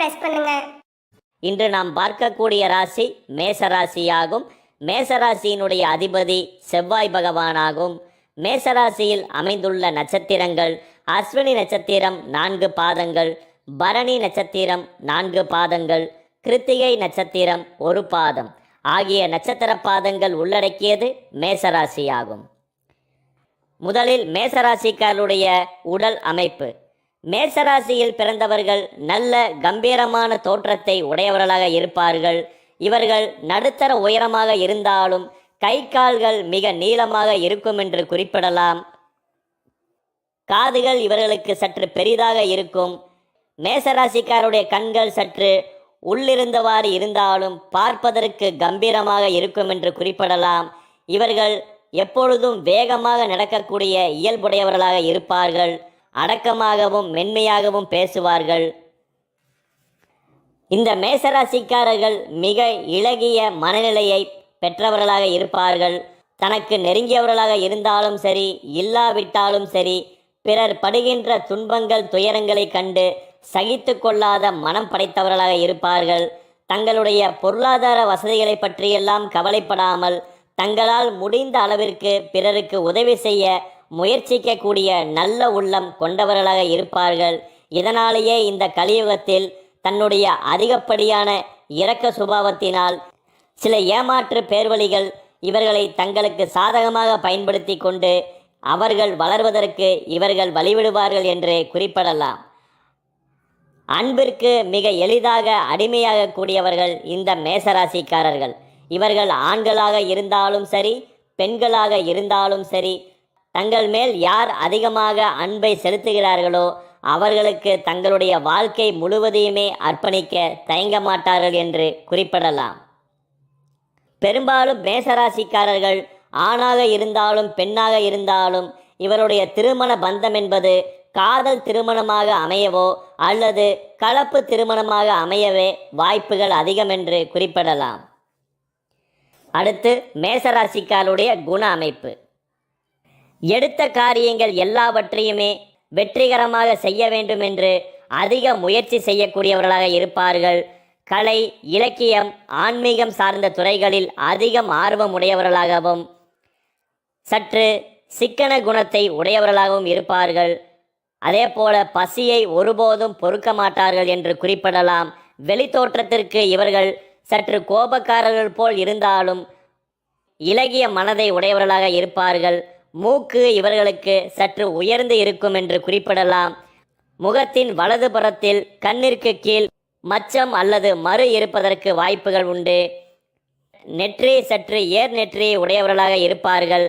Press பண்ணுங்க. இன்று நாம் பார்க்கக்கூடிய ராசி மேசராசியாகும். மேசராசியினுடைய அதிபதி செவ்வாய் பகவானாகும். மேசராசியில் அமைந்துள்ள நட்சத்திரங்கள் அஸ்வினி நட்சத்திரம் நான்கு பாதங்கள் பரணி நட்சத்திரம் நான்கு பாதங்கள் கிருத்திகை நட்சத்திரம் ஒரு பாதம் ஆகிய நட்சத்திர பாதங்கள் உள்ளடக்கியது மேசராசியாகும். முதலில் மேசராசிக்காரருடைய உடல் அமைப்பு. மேசராசியில் பிறந்தவர்கள் நல்ல கம்பீரமான தோற்றத்தை உடையவர்களாக இருப்பார்கள். இவர்கள் நடுத்தர உயரமாக இருந்தாலும் கை கால்கள் மிக நீளமாக இருக்கும் என்று குறிப்பிடலாம். காதுகள் இவர்களுக்கு சற்று பெரிதாக இருக்கும். மேசராசிக்காருடைய கண்கள் சற்று உள்ளிருந்தவாறு இருந்தாலும் பார்ப்பதற்கு கம்பீரமாக இருக்கும் என்று குறிப்பிடலாம். இவர்கள் எப்பொழுதும் வேகமாக நடக்கக்கூடிய இயல்புடையவர்களாக இருப்பார்கள். அடக்கமாகவும் மென்மையாகவும் பேசுவார்கள். இந்த மேசராசிக்காரர்கள் மிக இளகிய மனநிலையை பெற்றவர்களாக இருப்பார்கள். தனக்கு நெருங்கியவர்களாக இருந்தாலும் சரி இல்லாவிட்டாலும் சரி பிறர் படுகின்ற துன்பங்கள் துயரங்களை கண்டு சகித்து கொள்ளாத மனம் படைத்தவர்களாக இருப்பார்கள். தங்களுடைய பொருளாதார வசதிகளை பற்றியெல்லாம் கவலைப்படாமல் தங்களால் முடிந்த அளவிற்கு பிறருக்கு உதவி செய்ய முயற்சிக்கக்கூடிய நல்ல உள்ளம் கொண்டவர்களாக இருப்பார்கள். இதனாலேயே இந்த கலியுகத்தில் தன்னுடைய அதிகப்படியான இரக்க சுபாவத்தினால் சில ஏமாற்று பேர்வழிகள் இவர்களை தங்களுக்கு சாதகமாக பயன்படுத்தி கொண்டு அவர்கள் வளர்வதற்கு இவர்கள் வழிவிடுவார்கள் என்று குறிப்பிடலாம். அன்பிற்கு மிக எளிதாக அடிமையாக கூடியவர்கள் இந்த மேசராசிக்காரர்கள். இவர்கள் ஆண்களாக இருந்தாலும் சரி பெண்களாக இருந்தாலும் சரி தங்கள் மேல் யார் அதிகமாக அன்பை செலுத்துகிறார்களோ அவர்களுக்கு தங்களுடைய வாழ்க்கை முழுவதையுமே அர்ப்பணிக்க தயங்க மாட்டார்கள் என்று குறிப்பிடலாம். பெரும்பாலும் மேசராசிக்காரர்கள் ஆணாக இருந்தாலும் பெண்ணாக இருந்தாலும் இவருடைய திருமண பந்தம் என்பது காதல் திருமணமாக அமையவோ அல்லது கலப்பு திருமணமாக அமையவே வாய்ப்புகள் அதிகம் என்று குறிப்பிடலாம். அடுத்து மேசராசிக்காருடைய குண அமைப்பு. எடுத்த காரியங்கள் எல்லாவற்றையுமே வெற்றிகரமாக செய்ய வேண்டும் என்று அதிக முயற்சி செய்யக்கூடியவர்களாக இருப்பார்கள். கலை இலக்கியம் ஆன்மீகம் சார்ந்த துறைகளில் அதிகம் ஆர்வம் உடையவர்களாகவும் சற்று சிக்கன குணத்தை உடையவர்களாகவும் இருப்பார்கள். அதே போல பசியை ஒருபோதும் பொறுக்க மாட்டார்கள் என்று குறிப்பிடலாம். வெளித்தோற்றத்திற்கு இவர்கள் சற்று கோபக்காரர்கள் போல் இருந்தாலும் இலகிய மனதை உடையவர்களாக இருப்பார்கள். மூக்கு இவர்களுக்கு சற்று உயர்ந்து இருக்கும் என்று குறிப்பிடலாம். முகத்தின் வலது புறத்தில் கண்ணிற்கு கீழ் மச்சம் அல்லது மறு இருப்பதற்கு வாய்ப்புகள் உண்டு. நெற்றி சற்று ஏர் நெற்றி உடையவர்களாக இருப்பார்கள்.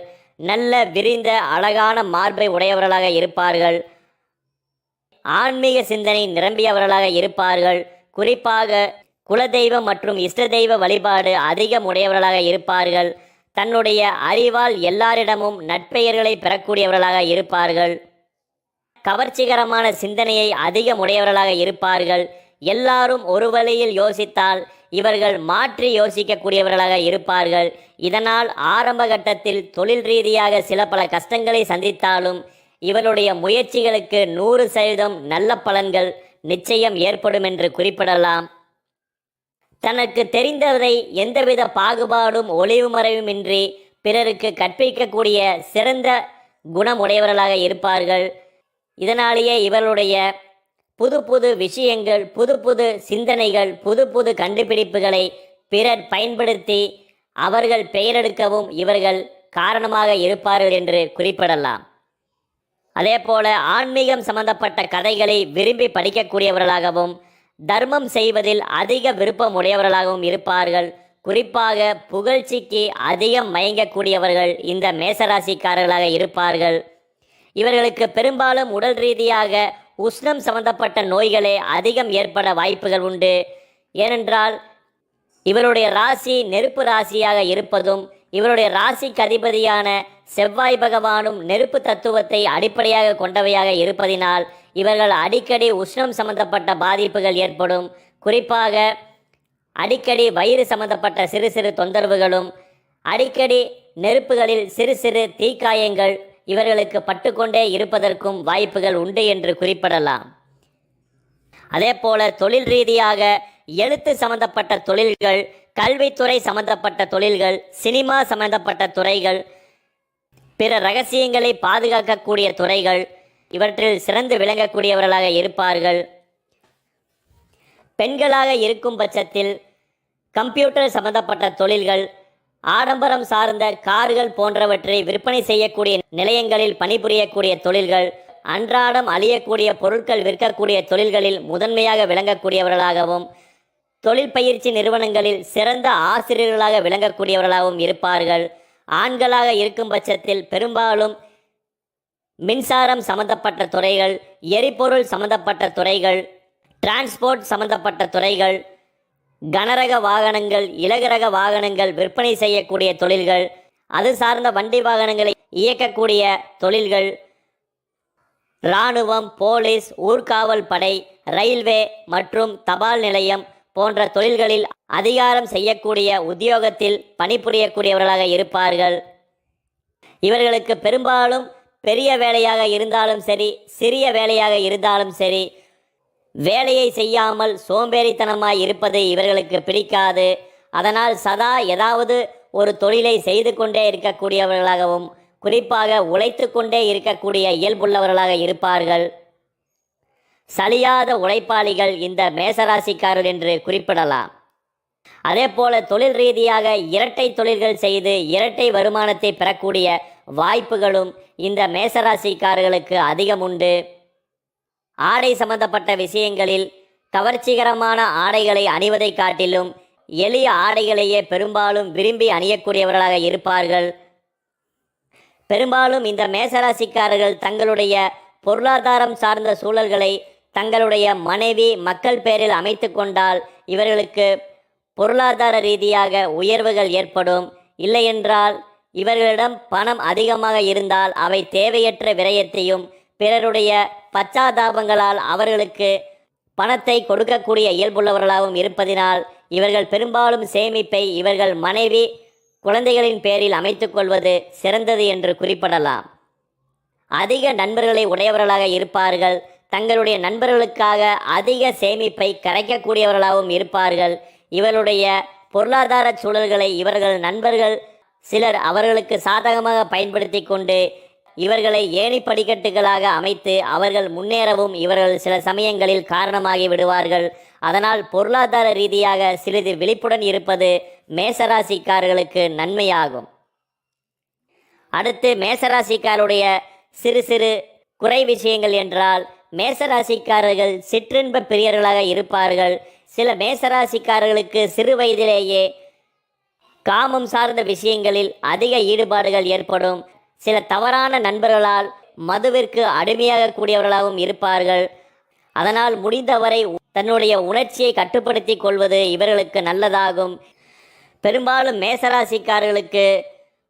நல்ல விரிந்த அழகான மார்பை உடையவர்களாக இருப்பார்கள். ஆன்மீக சிந்தனை நிரம்பியவர்களாக இருப்பார்கள். குறிப்பாக குலதெய்வம் மற்றும் இஷ்ட தெய்வ வழிபாடு அதிகம் உடையவர்களாக இருப்பார்கள். தன்னுடைய அறிவால் எல்லாரிடமும் நட்பெயர்களை பெறக்கூடியவர்களாக இருப்பார்கள். கவர்ச்சிகரமான சிந்தனையை அதிகம் உடையவர்களாக இருப்பார்கள். எல்லாரும் ஒரு வழியில் யோசித்தால் இவர்கள் மாற்றி யோசிக்கக்கூடியவர்களாக இருப்பார்கள். இதனால் ஆரம்ப கட்டத்தில் தொழில் ரீதியாக சில பல கஷ்டங்களை சந்தித்தாலும் இவருடைய முயற்சிகளுக்கு நூறு சதவீதம் நல்ல பலன்கள் நிச்சயம் ஏற்படும் என்று குறிப்பிடலாம். தனக்கு தெரிந்ததை எந்தவித பாகுபாடும் ஒளிவு மறைவுமின்றி பிறருக்கு கற்பிக்கக்கூடிய சிறந்த குணமுடையவர்களாக இருப்பார்கள். இதனாலேயே இவர்களுடைய புது புது விஷயங்கள் புது புது சிந்தனைகள் புது புது கண்டுபிடிப்புகளை பிறர் பயன்படுத்தி அவர்கள் பெயரெடுக்கவும் இவர்கள் காரணமாக இருப்பார்கள் என்று குறிப்பிடலாம். அதே போல ஆன்மீகம் சம்பந்தப்பட்ட கதைகளை விரும்பி படிக்கக்கூடியவர்களாகவும் தர்மம் செய்வதில் அதிக விருப்பம் உடையவர்களாகவும் இருப்பார்கள். குறிப்பாக புகழ்ச்சிக்கு அதிகம் மயங்கக்கூடியவர்கள் இந்த மேசராசிக்காரர்களாக இருப்பார்கள். இவர்களுக்கு பெரும்பாலும் உடல் ரீதியாக உஷ்ணம் சம்பந்தப்பட்ட நோய்களே அதிகம் ஏற்பட வாய்ப்புகள் உண்டு. ஏனென்றால் இவருடைய ராசி நெருப்பு ராசியாக இருப்பதும் இவருடைய ராசிக்கு அதிபதியான செவ்வாய் பகவானும் நெருப்பு தத்துவத்தை அடிப்படையாக கொண்டவையாக இருப்பதினால் இவர்கள் அடிக்கடி உஷ்ணம் சம்பந்தப்பட்ட பாதிப்புகள் ஏற்படும். குறிப்பாக அடிக்கடி வயிறு சம்பந்தப்பட்ட சிறு சிறு தொந்தரவுகளும் அடிக்கடி நெருப்புகளில் சிறு சிறு தீக்காயங்கள் இவர்களுக்கு பட்டுக்கொண்டே இருப்பதற்கும் வாய்ப்புகள் உண்டு என்று குறிப்பிடலாம். அதே போல தொழில் ரீதியாக எழுத்து சம்பந்தப்பட்ட தொழில்கள் கல்வித்துறை சம்பந்தப்பட்ட தொழில்கள் சினிமா சம்பந்தப்பட்ட துறைகள் பிற ரகசியங்களை பாதுகாக்கக்கூடிய துறைகள் இவற்றில் சிறந்து விளங்கக்கூடியவர்களாக இருப்பார்கள். பெண்களாக இருக்கும் பட்சத்தில் கம்ப்யூட்டர் சம்பந்தப்பட்ட தொழில்கள் ஆடம்பரம் சார்ந்த கார்கள் போன்றவற்றை விற்பனை செய்யக்கூடிய நிலையங்களில் பணிபுரியக்கூடிய தொழில்கள் அன்றாடம் அழியக்கூடிய பொருட்கள் விற்கக்கூடிய தொழில்களில் முதன்மையாக விளங்கக்கூடியவர்களாகவும் தொழில் பயிற்சி நிறுவனங்களில் சிறந்த ஆசிரியர்களாக விளங்கக்கூடியவர்களாகவும் இருப்பார்கள். ஆண்களாக இருக்கும் பட்சத்தில் பெரும்பாலும் மின்சாரம் சம்பந்தப்பட்ட துறைகள் எரிபொருள் சம்பந்தப்பட்ட துறைகள் டிரான்ஸ்போர்ட் சம்பந்தப்பட்ட துறைகள் கனரக வாகனங்கள் இலகுரக வாகனங்கள் விற்பனை செய்யக்கூடிய தொழில்கள் அது சார்ந்த வண்டி வாகனங்களை இயக்கக்கூடிய தொழில்கள் இராணுவம் போலீஸ் ஊர்காவல் படை ரயில்வே மற்றும் தபால் நிலையம் போன்ற தொழில்களில் அதிகாரம் செய்யக்கூடிய உத்தியோகத்தில் பணிபுரியக்கூடியவர்களாக இருப்பார்கள். இவர்களுக்கு பெரும்பாலும் பெரிய வேலையாக இருந்தாலும் சரி சிறிய வேலையாக இருந்தாலும் சரி வேலையை செய்யாமல் சோம்பேறித்தனமாய் இருப்பது இவர்களுக்கு பிடிக்காது. அதனால் சதா ஏதாவது ஒரு தொழிலை செய்து கொண்டே இருக்கக்கூடியவர்களாகவும் குறிப்பாக உழைத்து கொண்டே இருக்கக்கூடிய இயல்புள்ளவர்களாக இருப்பார்கள். சலியாத உழைப்பாளிகள் இந்த மேசராசிக்காரர் என்று குறிப்பிடலாம். அதே போல தொழில் ரீதியாக இரட்டை தொழில்கள் செய்து இரட்டை வருமானத்தை பெறக்கூடிய வாய்ப்புகளும் இந்த மேசராசிக்காரர்களுக்கு அதிகம் உண்டு ஆடை சம்பந்தப்பட்ட விஷயங்களில் கவர்ச்சிகரமான ஆடைகளை அணிவதை காட்டிலும் எளிய ஆடைகளையே பெரும்பாலும் விரும்பி அணியக்கூடியவர்களாக இருப்பார்கள். பெரும்பாலும் இந்த மேசராசிக்காரர்கள் தங்களுடைய பொருளாதாரம் சார்ந்த சூழல்களை தங்களுடைய மனைவி மக்கள் பேரில் அமைத்து கொண்டால் இவர்களுக்கு பொருளாதார ரீதியாக உயர்வுகள் ஏற்படும். இல்லையென்றால் இவர்களிடம் பணம் அதிகமாக இருந்தால் அவை தேவையற்ற விரயத்தையும் பிறருடைய பச்சாதாபங்களால் அவர்களுக்கு பணத்தை கொடுக்கக்கூடிய இயல்புள்ளவர்களாகவும் இருப்பதினால் இவர்கள் பெரும்பாலும் சேமிப்பை இவர்கள் மனைவி குழந்தைகளின் பேரில் அமைத்துக்கொள்வது சிறந்தது என்று குறிப்பிடலாம். அதிக நண்பர்களை உடையவர்களாக இருப்பார்கள். தங்களுடைய நண்பர்களுக்காக அதிக சேமிப்பை கரைக்கக்கூடியவர்களாகவும் இருப்பார்கள். இவருடைய பொருளாதார சூழல்களை இவர்கள் நண்பர்கள் சிலர் அவர்களுக்கு சாதகமாக பயன்படுத்தி கொண்டு இவர்களை ஏணி படிக்கட்டுகளாக அமைத்து அவர்கள் முன்னேறவும் இவர்கள் சில சமயங்களில் காரணமாகி விடுவார்கள். அதனால் பொருளாதார ரீதியாக சிறிது விழிப்புடன் இருப்பது மேசராசிக்காரர்களுக்கு நன்மையாகும். அடுத்து மேசராசிக்காருடைய சிறு சிறு குறை விஷயங்கள் என்றால் மேசராசிக்காரர்கள் சிற்றின்ப பிரியர்களாக இருப்பார்கள். சில மேசராசிக்காரர்களுக்கு சிறு வயதிலேயே காமம் சார்ந்த விஷயங்களில் அதிக ஈடுபாடுகள் ஏற்படும். சில தவறான நண்பர்களால் மதுவிற்கு அடிமையாக கூடியவர்களாகவும் இருப்பார்கள். அதனால் முடிந்தவரை தன்னுடைய உணர்ச்சியை கட்டுப்படுத்தி கொள்வது இவர்களுக்கு நல்லதாகும். பெரும்பாலும் மேசராசிக்காரர்களுக்கு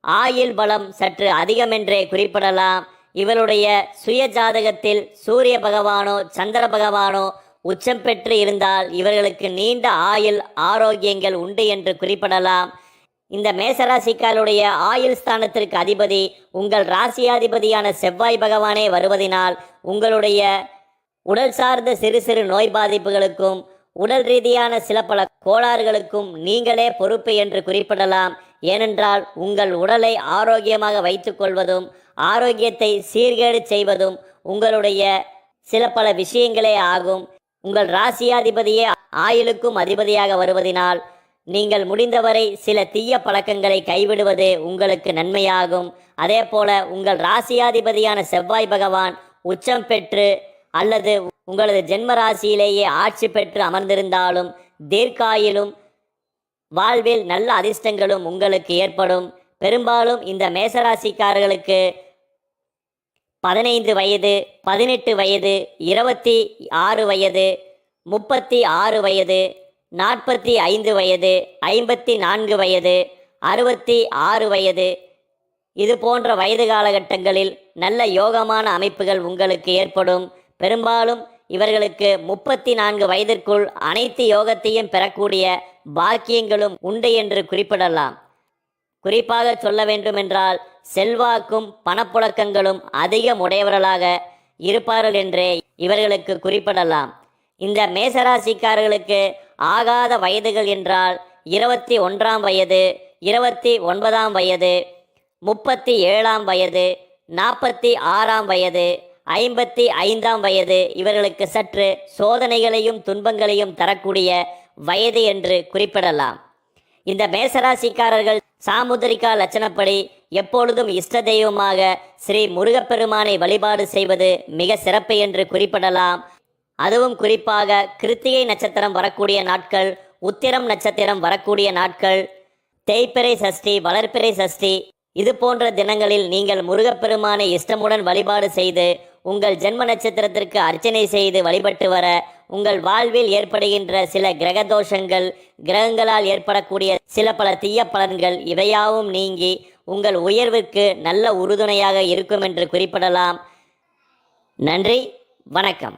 ஆயுள் பலம் சற்று அதிகமென்றே குறிப்பிடலாம். இவருடைய சுய ஜாதகத்தில் சூரிய பகவானோ சந்திர பகவானோ உச்சம் பெற்று இருந்தால் இவர்களுக்கு நீண்ட ஆயுள் ஆரோக்கியங்கள் உண்டு என்று குறிப்பிடலாம். இந்த மேசராசிக்காருடைய ஆயுள் ஸ்தானத்திற்கு அதிபதி உங்கள் ராசியாதிபதியான செவ்வாய் பகவானே வருவதினால் உங்களுடைய உடல் சார்ந்த சிறு சிறு நோய் பாதிப்புகளுக்கும் உடல் ரீதியான சில பல கோளாறுகளுக்கும் நீங்களே பொறுப்பு என்று குறிப்பிடலாம். ஏனென்றால் உங்கள் உடலை ஆரோக்கியமாக வைத்துக்கொள்வதும் ஆரோக்கியத்தை சீர்கேடு செய்வதும் உங்களுடைய சில பல விஷயங்களே ஆகும். உங்கள் ராசியாதிபதியே ஆயுளுக்கும் அதிபதியாக வருவதினால் நீங்கள் முடிந்தவரை சில தீய பழக்கங்களை கைவிடுவது உங்களுக்கு நன்மையாகும். அதே போல உங்கள் ராசியாதிபதியான செவ்வாய் பகவான் உச்சம் பெற்று அல்லது உங்களது ஜென்ம ராசியிலேயே ஆட்சி பெற்று அமர்ந்திருந்தாலும் தீர்க்காயிலும் வாழ்வில் நல்ல அதிர்ஷ்டங்களும் உங்களுக்கு ஏற்படும். பெரும்பாலும் இந்த மேசராசிக்காரர்களுக்கு பதினைந்து வயது பதினெட்டு வயது இருபத்தி ஆறு வயது முப்பத்தி ஆறு வயது நாற்பத்தி ஐந்து வயது ஐம்பத்தி நான்கு வயது அறுபத்தி ஆறு வயது. இது போன்ற வயது காலகட்டங்களில் நல்ல யோகமான அமைப்புகள் உங்களுக்கு ஏற்படும். பெரும்பாலும் இவர்களுக்கு முப்பத்தி நான்கு வயதிற்குள் அனைத்து யோகத்தையும் பெறக்கூடிய பாக்கியங்களும் உண்டு என்று குறிப்பிடலாம். குறிப்பாக சொல்ல வேண்டுமென்றால் செல்வாக்கும் பணப்புழக்கங்களும் அதிகம் உடையவர்களாக இருப்பார்கள் என்றே இவர்களுக்கு குறிப்பிடலாம். இந்த மேசராசிக்காரர்களுக்கு ஆகாத வயதுகள் என்றால் இருபத்தி ஒன்றாம் வயது இருபத்தி ஒன்பதாம் வயது முப்பத்தி ஏழாம் வயது நாற்பத்தி ஆறாம் வயது ஐம்பத்தி ஐந்தாம் வயது இவர்களுக்கு சற்று சோதனைகளையும் துன்பங்களையும் தரக்கூடிய வயது என்று குறிப்பிடலாம். இந்த மேசராசிக்காரர்கள் சாமுதிரிகா லட்சணப்படி எப்பொழுதும் இஷ்ட தெய்வமாக ஸ்ரீ முருகப்பெருமானை வழிபாடு செய்வது மிக சிறப்பு என்று குறிப்பிடலாம். அதுவும் குறிப்பாக கிருத்திகை நட்சத்திரம் வரக்கூடிய நாட்கள் உத்திரம் நட்சத்திரம் வரக்கூடிய நாட்கள் தேய்பிறை சஷ்டி வளர்ப்பிறை சஷ்டி இது போன்ற தினங்களில் நீங்கள் முருகப்பெருமானை இஷ்டமுடன் வழிபாடு செய்து உங்கள் ஜென்ம நட்சத்திரத்திற்கு அர்ச்சனை செய்து வழிபட்டு வர உங்கள் வாழ்வில் ஏற்படுகின்ற சில கிரக தோஷங்கள் கிரகங்களால் ஏற்படக்கூடிய சில பல தீய பலன்கள் இவையாவும் நீங்கி உங்கள் உயர்விற்கு நல்ல உறுதுணையாக இருக்கும் என்று குறிப்பிடலாம். நன்றி வணக்கம்.